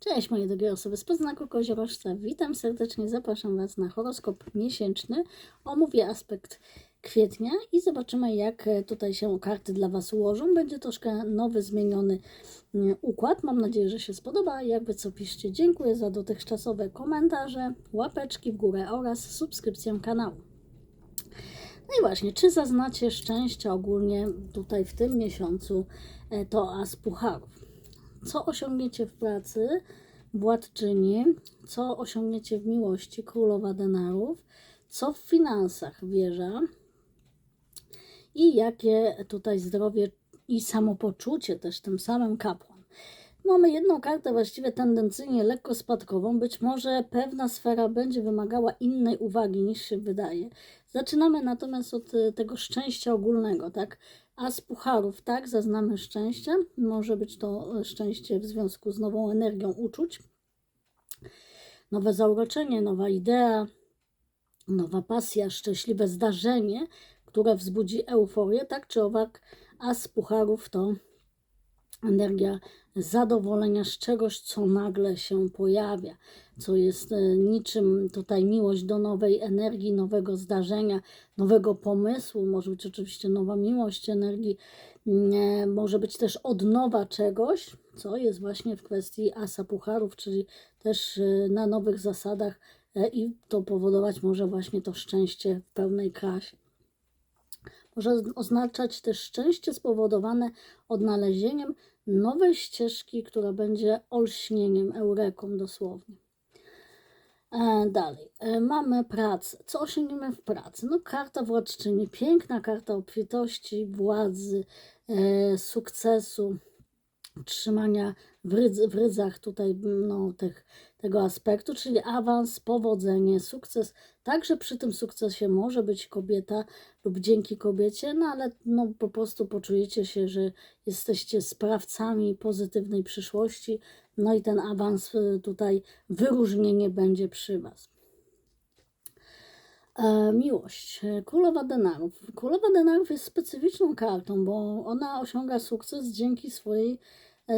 Cześć moje drogie osoby z Poznaku Koziorożca. Witam serdecznie, zapraszam Was na horoskop miesięczny. Omówię aspekt kwietnia i zobaczymy jak e, tutaj się karty dla Was ułożą. Będzie troszkę nowy, zmieniony mm, układ. Mam nadzieję, że się spodoba. Jakby co piszcie, dziękuję za dotychczasowe komentarze, łapeczki w górę oraz subskrypcję kanału. No i właśnie, czy zaznacie szczęścia ogólnie tutaj w tym miesiącu e, to as pucharów? Co osiągniecie w pracy, władczyni, co osiągniecie w miłości, królowa denarów, co w finansach, wieża i jakie tutaj zdrowie i samopoczucie też tym samym kapłan. Mamy jedną kartę właściwie tendencyjnie lekko spadkową. Być może pewna sfera będzie wymagała innej uwagi niż się wydaje. Zaczynamy natomiast od e, tego szczęścia ogólnego, tak? A z pucharów, tak, zaznamy szczęście. Może być to e, szczęście w związku z nową energią uczuć. Nowe zauroczenie, nowa idea, nowa pasja, szczęśliwe zdarzenie, które wzbudzi euforię, tak czy owak, a z pucharów to energia zadowolenia z czegoś, co nagle się pojawia, co jest e, niczym tutaj miłość do nowej energii, nowego zdarzenia, nowego pomysłu, może być oczywiście nowa miłość energii, mm, e, może być też odnowa czegoś, co jest właśnie w kwestii asa pucharów, czyli też e, na nowych zasadach i to powodować może właśnie to szczęście w pełnej krasie. Może oznaczać też szczęście spowodowane odnalezieniem nowej ścieżki, która będzie olśnieniem, eureką dosłownie. E, dalej, e, mamy pracę. Co osiągniemy w pracy? No, karta władczyni, piękna karta obfitości, władzy, e, sukcesu, trzymania w, rydz, w rydzach tutaj no, tych, tego aspektu, czyli awans, powodzenie, sukces. Także przy tym sukcesie może być kobieta lub dzięki kobiecie, no ale no, po prostu poczujecie się, że jesteście sprawcami pozytywnej przyszłości, no i ten awans y, tutaj, wyróżnienie będzie przy Was. E, miłość. Królowa denarów. Królowa denarów jest specyficzną kartą, bo ona osiąga sukces dzięki swojej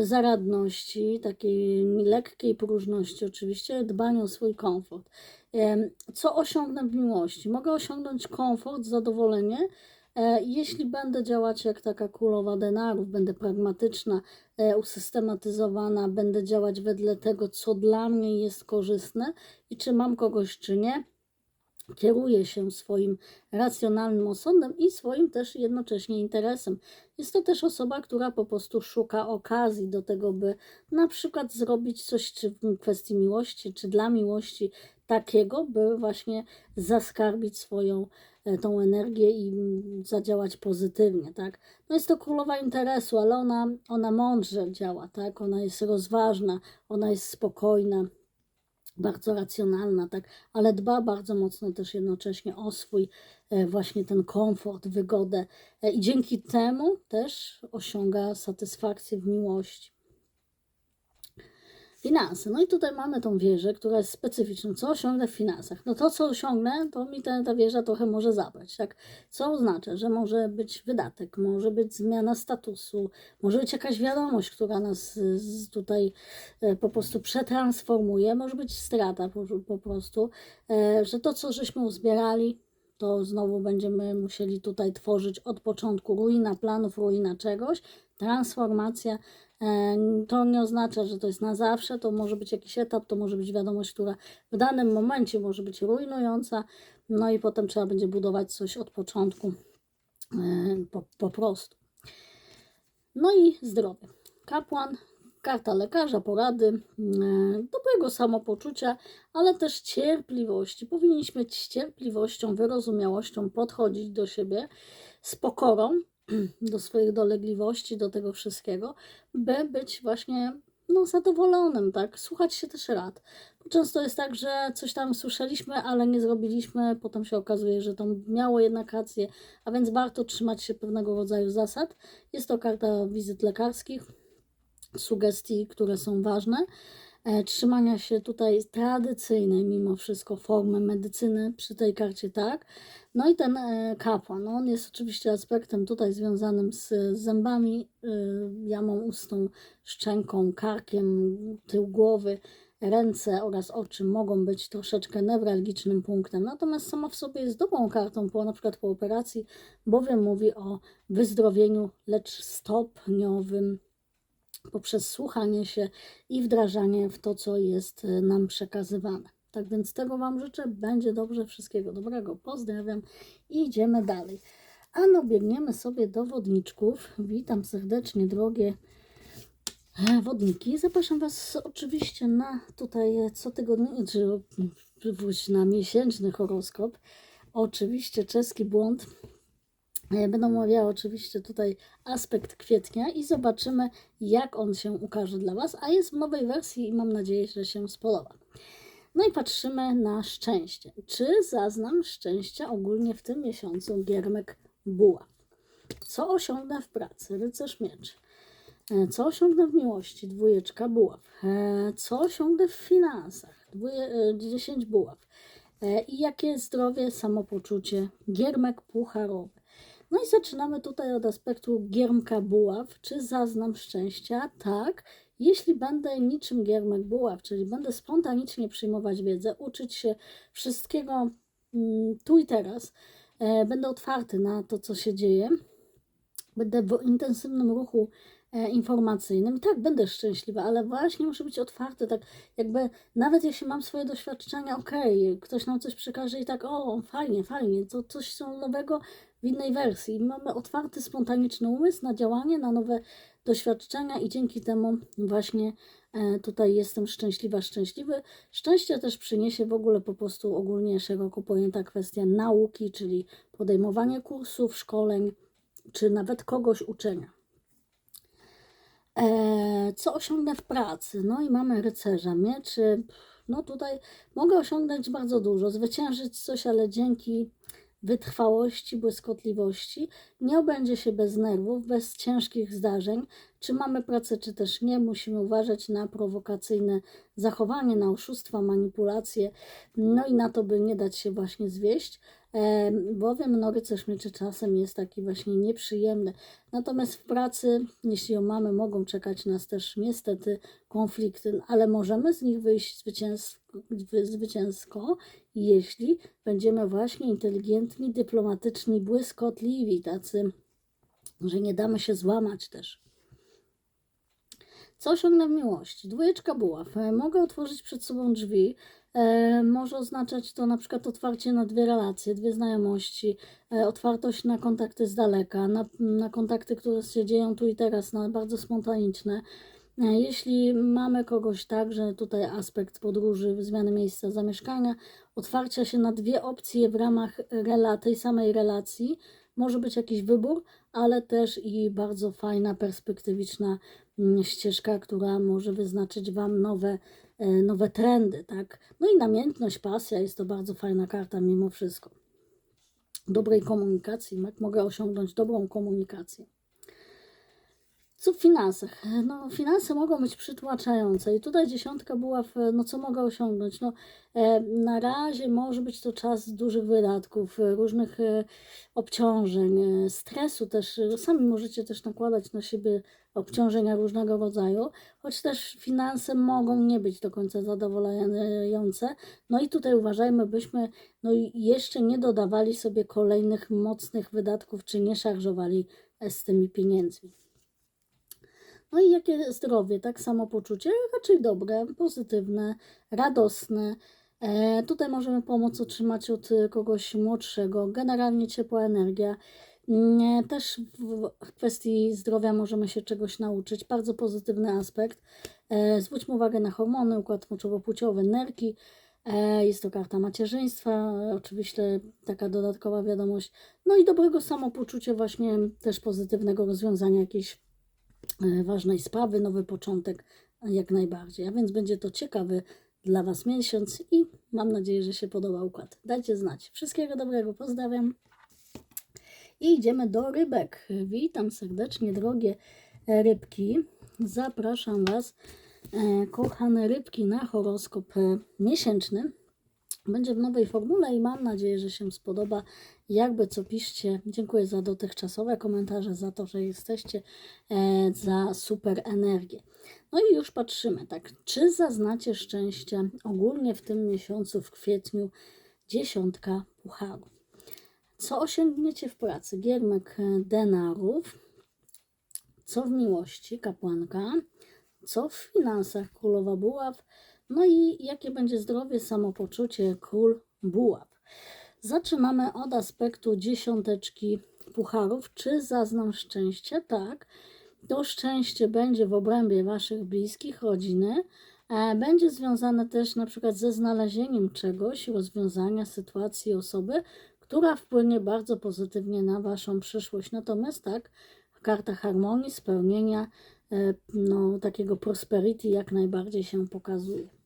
zaradności, takiej lekkiej próżności, oczywiście, dbaniu o swój komfort. E, co osiągnę w miłości? Mogę osiągnąć komfort, zadowolenie, jeśli będę działać jak taka królowa denarów, będę pragmatyczna, usystematyzowana, będę działać wedle tego, co dla mnie jest korzystne i czy mam kogoś, czy nie kieruje się swoim racjonalnym osądem i swoim też jednocześnie interesem. Jest to też osoba, która po prostu szuka okazji do tego, by na przykład zrobić coś, czy w kwestii miłości, czy dla miłości takiego, by właśnie zaskarbić swoją e, tą energię i mm, zadziałać pozytywnie, tak? No jest to królowa interesu, ale ona, ona mądrze działa, tak? Ona jest rozważna, ona jest spokojna, bardzo racjonalna, tak, ale dba bardzo mocno też jednocześnie o swój e, właśnie ten komfort, wygodę e, i dzięki temu też osiąga satysfakcję w miłości. Finanse. No i tutaj mamy tą wieżę, która jest specyficzna. Co osiągnę w finansach? No to, co osiągnę, to mi ta, ta wieża trochę może zabrać. Tak? Co oznacza, że może być wydatek, może być zmiana statusu, może być jakaś wiadomość, która nas tutaj e, po prostu przetransformuje, może być strata po, po prostu, e, że to, co żeśmy uzbierali, to znowu będziemy musieli tutaj tworzyć od początku ruina planów, ruina czegoś, transformacja. E, to nie oznacza, że to jest na zawsze, to może być jakiś etap, to może być wiadomość, która w danym momencie może być rujnująca, no i potem trzeba będzie budować coś od początku e, po, po prostu. No i zdrowie. Kapłan karta lekarza, porady, e, dobrego samopoczucia, ale też cierpliwości. Powinniśmy z cierpliwością, wyrozumiałością podchodzić do siebie z pokorą, do swoich dolegliwości, do tego wszystkiego, by być właśnie no, zadowolonym, tak? Słuchać się też rad. Często jest tak, że coś tam słyszeliśmy, ale nie zrobiliśmy, potem się okazuje, że to miało jednak rację, a więc warto trzymać się pewnego rodzaju zasad. Jest to karta wizyt lekarskich, sugestii, które są ważne. e, trzymania się tutaj tradycyjnej mimo wszystko formy medycyny przy tej karcie, tak. No i ten e, kapłan, no on jest oczywiście aspektem tutaj związanym z zębami, y, jamą ustną, szczęką, karkiem, tył głowy, ręce oraz oczy mogą być troszeczkę newralgicznym punktem. Natomiast sama w sobie jest dobrą kartą, po, na przykład po operacji, bowiem mówi o wyzdrowieniu, lecz stopniowym poprzez słuchanie się i wdrażanie w to, co jest e, nam przekazywane. Tak więc tego Wam życzę. Będzie dobrze. Wszystkiego dobrego. Pozdrawiam i idziemy dalej. A no, biegniemy sobie do wodniczków. Witam serdecznie, drogie e, wodniki. Zapraszam Was oczywiście na tutaj e, cotygodniowy, czy na miesięczny horoskop. Oczywiście czeski błąd. E, Będę omawiała oczywiście tutaj aspekt kwietnia i zobaczymy, jak on się ukaże dla Was, a jest w nowej wersji i mam nadzieję, że się spodoba. No i patrzymy na szczęście. Czy zaznam szczęścia ogólnie w tym miesiącu Giermek Buław? Co osiągnę w pracy? Rycerz Miecz. E, Co osiągnę w miłości? Dwójeczka Buław. E, Co osiągnę w finansach? Dwóje, e, 10 Buław. I jakie zdrowie, samopoczucie? Giermek Pucharowy. No i zaczynamy tutaj od aspektu Giermka Buław. Czy zaznam szczęścia? Tak. Jeśli będę niczym Giermek Buław, czyli będę spontanicznie przyjmować wiedzę, uczyć się wszystkiego mm, tu i teraz, e, będę otwarty na to, co się dzieje, będę w intensywnym ruchu e, informacyjnym. Tak, będę szczęśliwa, ale właśnie muszę być otwarty, tak jakby nawet jeśli mam swoje doświadczenia, okej, ktoś nam coś przekaże i tak, o, fajnie, fajnie, to coś nowego w innej wersji. Mamy otwarty, spontaniczny umysł na działanie, na nowe doświadczenia i dzięki temu właśnie e, tutaj jestem szczęśliwa, szczęśliwy. Szczęście też przyniesie w ogóle po prostu ogólnie szeroko pojęta kwestia nauki, czyli podejmowanie kursów, szkoleń, czy nawet kogoś uczenia. E, co osiągnę w pracy? No i mamy rycerza mieczy. No tutaj mogę osiągnąć bardzo dużo, zwyciężyć coś, ale dzięki wytrwałości, błyskotliwości nie obędzie się bez nerwów, bez ciężkich zdarzeń. Czy mamy pracę, czy też nie, musimy uważać na prowokacyjne zachowanie, na oszustwa, manipulacje, no i na to, by nie dać się właśnie zwieść, bowiem no, rycerz mieczy czasem jest taki właśnie nieprzyjemny. Natomiast w pracy, jeśli ją mamy, mogą czekać nas też niestety konflikty, ale możemy z nich wyjść zwycięsko, zwycięsko jeśli będziemy właśnie inteligentni, dyplomatyczni, błyskotliwi, tacy, że nie damy się złamać też. Co osiągnę w miłości? Dwójeczka buław. E, Mogę otworzyć przed sobą drzwi. E, może oznaczać to na przykład otwarcie na dwie relacje, dwie znajomości, e, otwartość na kontakty z daleka, na, na kontakty, które się dzieją tu i teraz, na bardzo spontaniczne. E, Jeśli mamy kogoś tak, że tutaj aspekt podróży, zmiany miejsca zamieszkania, otwarcia się na dwie opcje w ramach rela, tej samej relacji, może być jakiś wybór, ale też i bardzo fajna, perspektywiczna mm, ścieżka, która może wyznaczyć Wam nowe, e, nowe trendy, tak? No i namiętność, pasja jest to bardzo fajna karta mimo wszystko. Dobrej komunikacji, jak mogę osiągnąć dobrą komunikację. Co w finansach? No, finanse mogą być przytłaczające i tutaj dziesiątka była w, no co mogę osiągnąć? No, e, na razie może być to czas dużych wydatków, e, różnych e, obciążeń, stresu też. Sami możecie też nakładać na siebie obciążenia różnego rodzaju, choć też finanse mogą nie być do końca zadowalające. No i tutaj uważajmy, byśmy no jeszcze nie dodawali sobie kolejnych mocnych wydatków, czy nie szarżowali z tymi pieniędzmi. No i jakie zdrowie, tak samo poczucie, raczej dobre, pozytywne, radosne. E, tutaj możemy pomoc otrzymać od e, kogoś młodszego, generalnie ciepła energia. Mm, Też w kwestii zdrowia możemy się czegoś nauczyć. Bardzo pozytywny aspekt. E, Zwróćmy uwagę na hormony, układ moczowo-płciowy, nerki. E, Jest to karta macierzyństwa, e, oczywiście taka dodatkowa wiadomość. No i dobrego samopoczucia, właśnie też pozytywnego rozwiązania jakiejś e, ważnej sprawy, nowy początek e, jak najbardziej. A więc będzie to ciekawy dla Was miesiąc i mam nadzieję, że się podoba układ. Dajcie znać. Wszystkiego dobrego, pozdrawiam. I idziemy do rybek. Witam serdecznie, drogie e, rybki. Zapraszam Was E, kochane rybki na horoskop e, miesięczny. Będzie w nowej formule i mam nadzieję, że się spodoba. Jakby co piszcie, dziękuję za dotychczasowe komentarze, za to, że jesteście, e, za super energię. No i już patrzymy, tak, czy zaznacie szczęście ogólnie w tym miesiącu, w kwietniu, dziesiątka pucharów. Co osiągniecie w pracy? Giermek e, denarów, co w miłości, kapłanka, co w finansach, królowa buław, no i jakie będzie zdrowie, samopoczucie, król buław. Zaczynamy od aspektu dziesiąteczki pucharów. Czy zaznam szczęście? Tak. To szczęście będzie w obrębie Waszych bliskich, rodziny. E, Będzie związane też na przykład ze znalezieniem czegoś, rozwiązania sytuacji osoby, która wpłynie bardzo pozytywnie na Waszą przyszłość. Natomiast tak, karta harmonii, spełnienia, e, no, takiego prosperity jak najbardziej się pokazuje.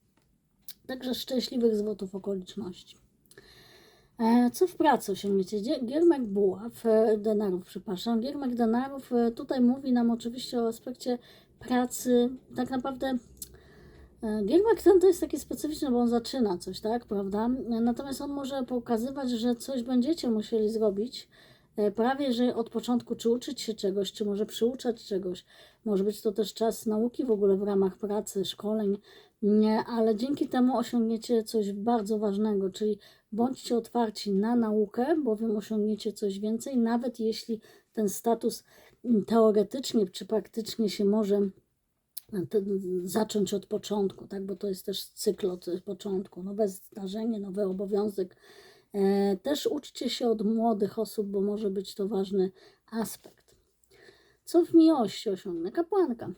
Także szczęśliwych zwrotów okoliczności. E, Co w pracy osiągniecie? Gie- Giermek Buław, e, denarów, przepraszam. Giermek denarów e, tutaj mówi nam oczywiście o aspekcie pracy. Tak naprawdę Giermek ten to jest taki specyficzny, bo on zaczyna coś, tak, prawda? Natomiast on może pokazywać, że coś będziecie musieli zrobić, prawie że od początku, czy uczyć się czegoś, czy może przyuczać czegoś. Może być to też czas nauki w ogóle w ramach pracy, szkoleń, ale dzięki temu osiągniecie coś bardzo ważnego, czyli bądźcie otwarci na naukę, bowiem osiągniecie coś więcej, nawet jeśli ten status teoretycznie czy praktycznie się może e, zacząć od początku, tak? bo to jest też cykl od początku, nowe zdarzenie, nowy obowiązek. E, Też uczcie się od młodych osób, bo może być to ważny aspekt. Co w miłości osiągnę? Kapłanka.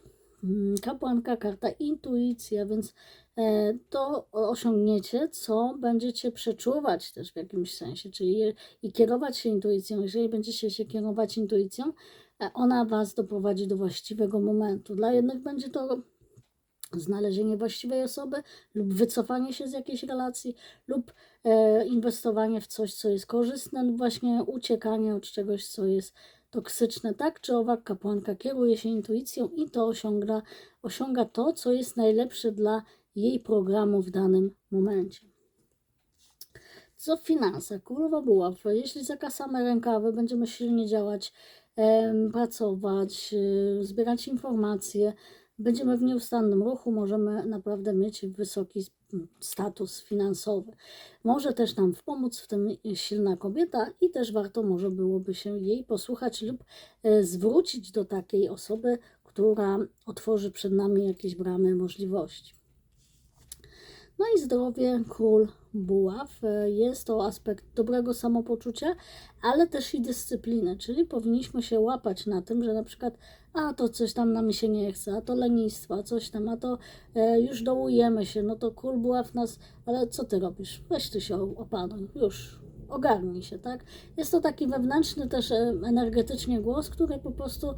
Mm, Kapłanka, karta intuicja, więc e, to osiągniecie, co będziecie przeczuwać też w jakimś sensie, czyli i kierować się intuicją. Jeżeli będziecie się kierować intuicją, e, ona Was doprowadzi do właściwego momentu. Dla jednych będzie to znalezienie właściwej osoby lub wycofanie się z jakiejś relacji lub e, inwestowanie w coś, co jest korzystne lub właśnie uciekanie od czegoś, co jest toksyczne. Tak czy owak kapłanka kieruje się intuicją i to osiąga, osiąga to, co jest najlepsze dla jej programu w danym momencie. Co w finansach? Królowa. Jeśli zakasamy rękawy, będziemy silnie działać, pracować, y, zbierać informacje, będziemy w nieustannym ruchu, możemy naprawdę mieć wysoki status finansowy. Może też nam pomóc w tym silna kobieta i też warto może byłoby się jej posłuchać lub e, zwrócić do takiej osoby, która otworzy przed nami jakieś bramy możliwości. No i zdrowie, król buław. E, Jest to aspekt dobrego samopoczucia, ale też i dyscypliny, czyli powinniśmy się łapać na tym, że na przykład a to coś tam nam się nie chce, a to lenistwo, a coś tam, a to e, już dołujemy się, no to król buław nas, ale co ty robisz? Weź ty się opanuj, już ogarnij się, tak? Jest to taki wewnętrzny też energetycznie głos, który po prostu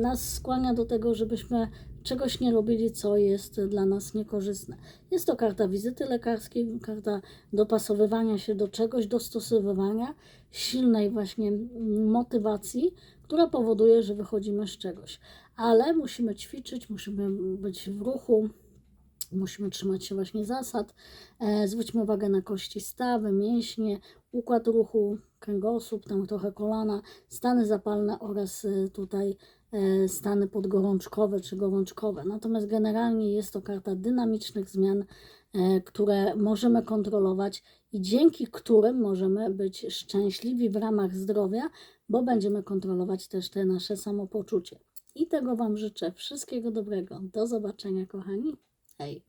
nas skłania do tego, żebyśmy czegoś nie robili, co jest dla nas niekorzystne. Jest to karta wizyty lekarskiej, karta dopasowywania się do czegoś, dostosowywania, silnej właśnie motywacji, która powoduje, że wychodzimy z czegoś. Ale musimy ćwiczyć, musimy być w ruchu, musimy trzymać się właśnie zasad. E, zwróćmy uwagę na kości stawy, mięśnie, układ ruchu, kręgosłup, tam trochę kolana, stany zapalne oraz e, tutaj e, stany podgorączkowe czy gorączkowe. Natomiast generalnie jest to karta dynamicznych zmian, e, które możemy kontrolować i dzięki którym możemy być szczęśliwi w ramach zdrowia, bo będziemy kontrolować też te nasze samopoczucie. I tego Wam życzę. Wszystkiego dobrego. Do zobaczenia, kochani. はい。